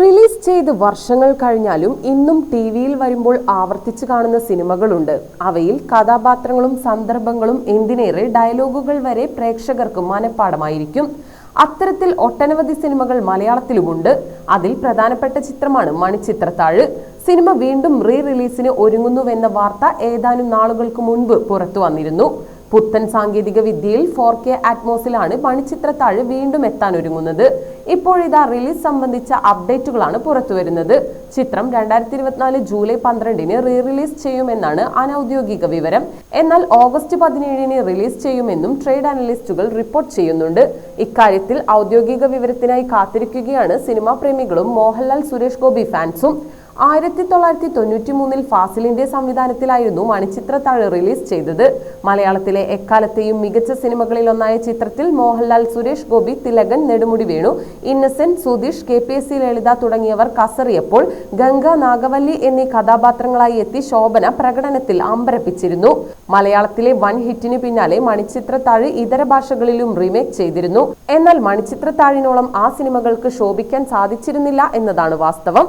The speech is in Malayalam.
റിലീസ് ചെയ്ത് വർഷങ്ങൾ കഴിഞ്ഞാലും ഇന്നും ടി വിയിൽ വരുമ്പോൾ ആവർത്തിച്ചു കാണുന്ന സിനിമകളുണ്ട്. അവയിൽ കഥാപാത്രങ്ങളും സന്ദർഭങ്ങളും എന്തിനേറെ ഡയലോഗുകൾ വരെ പ്രേക്ഷകർക്ക് മനഃപ്പാടമായിരിക്കും. അത്തരത്തിൽ ഒട്ടനവധി സിനിമകൾ മലയാളത്തിലുമുണ്ട്. അതിൽ പ്രധാനപ്പെട്ട ചിത്രമാണ് മണിച്ചിത്രത്താഴ്. സിനിമ വീണ്ടും റീ റിലീസിന് ഒരുങ്ങുന്നുവെന്ന വാർത്ത ഏതാനും നാളുകൾക്ക് മുൻപ് പുറത്തു വന്നിരുന്നു. പുത്തൻ സാങ്കേതിക വിദ്യയിൽ ഫോർ കെ അറ്റ്മോസിലാണ് മണിച്ചിത്രത്താഴ് വീണ്ടും എത്താൻ ഒരുങ്ങുന്നത്. ഇപ്പോഴിതാ റിലീസ് സംബന്ധിച്ച അപ്ഡേറ്റുകളാണ് പുറത്തുവരുന്നത് ചിത്രം രണ്ടായിരത്തി ഇരുപത്തിനാല് ജൂലൈ പന്ത്രണ്ടിന് റീ റിലീസ് ചെയ്യുമെന്നാണ് അനൌദ്യോഗിക വിവരം. എന്നാൽ ഓഗസ്റ്റ് പതിനേഴിന് റിലീസ് ചെയ്യുമെന്നും ട്രേഡ് അനലിസ്റ്റുകൾ റിപ്പോർട്ട് ചെയ്യുന്നുണ്ട്. ഇക്കാര്യത്തിൽ ഔദ്യോഗിക വിവരത്തിനായി കാത്തിരിക്കുകയാണ് സിനിമാ പ്രേമികളും മോഹൻലാൽ സുരേഷ് ഗോപി ഫാൻസും ആയിരത്തി തൊള്ളായിരത്തി തൊണ്ണൂറ്റി മൂന്നിൽ ഫാസിലിന്റെ സംവിധാനത്തിലായിരുന്നു മണിച്ചിത്രത്താഴ് റിലീസ് ചെയ്തത്. മലയാളത്തിലെ എക്കാലത്തെയും മികച്ച സിനിമകളിൽ ഒന്നായ ചിത്രത്തിൽ Mohanlal Suresh Gopi Thilakan Nedumudi Venu Innocent Sudheesh K P S C Lalitha തുടങ്ങിയവർ കസറിയപ്പോൾ ഗംഗ നാഗവല്ലി എന്നീ കഥാപാത്രങ്ങളായി എത്തി ശോഭന പ്രകടനത്തിൽ അമ്പരപ്പിച്ചിരുന്നു. മലയാളത്തിലെ വൻ ഹിറ്റിന് പിന്നാലെ മണിച്ചിത്ര താഴ് ഇതര ഭാഷകളിലും റീമേക്ക് ചെയ്തിരുന്നു. എന്നാൽ മണിച്ചിത്ര താഴിനോളം ആ സിനിമകൾക്ക് ശോഭിക്കാൻ സാധിച്ചിരുന്നില്ല എന്നതാണ് വാസ്തവം.